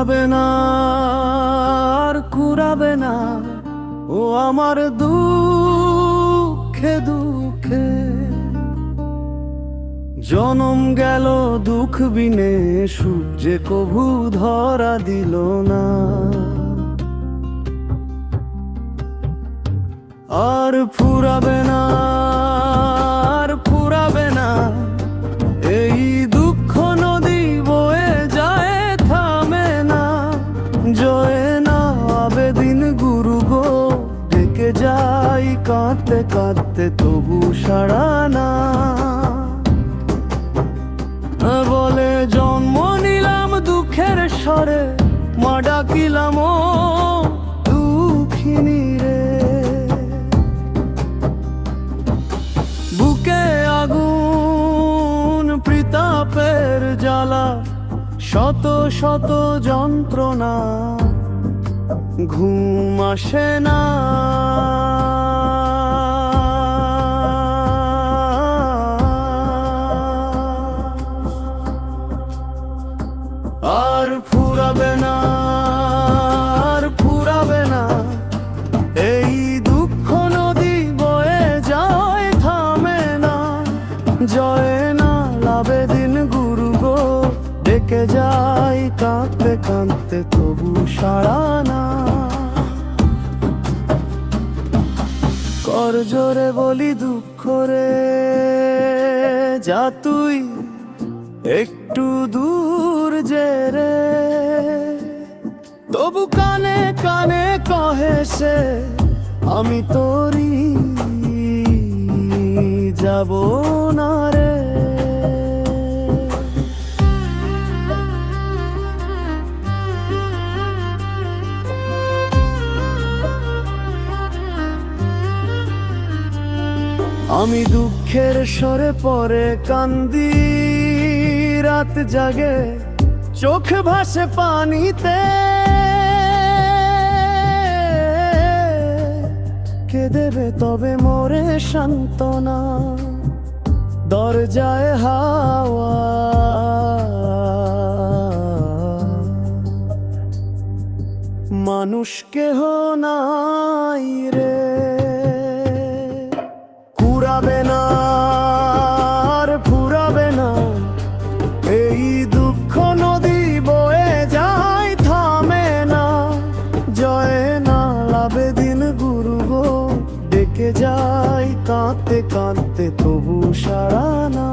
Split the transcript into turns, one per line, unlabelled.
ফুরাবে না, আর কুরাবে না। ও আমার দুঃখে দুঃখে। জনম গেল দুঃখ বিনে, সূর্যে কভু ধরা দিল না। আর ফুরাবে না যাই কাঁদতে কাঁদতে তবু সাড়া না। বলে জন্ম নিলাম দুঃখের স্বরে, মা ডাকিলাম দুঃখিনী রে। বুকে আগুন, প্রতাপের জ্বালা, শত শত যন্ত্রণা। ঘুম আসে না। আর ফুরাবে না, আর ফুরাবে না। এই নদী বয়ে যায়, থামে না। জয় কাঁদতে কাঁদতে তবু সাড়া না। কর জোরে বলি দুঃখ রে, যা তুই একটু দূর যে রে। তবু কানে কানে কহে সে, আমি তোরি যাব না রে। আমি দুঃখের স্বরে পরে কান্দি, রাত জাগে, চোখ ভাসে পানিতে। কে দেবে তবে মোরে সান্ত্বনা, দরজায় হাওয়া। মানুষ কেহ নাই রে। কাঁদতে কাঁদতে তবু সারা না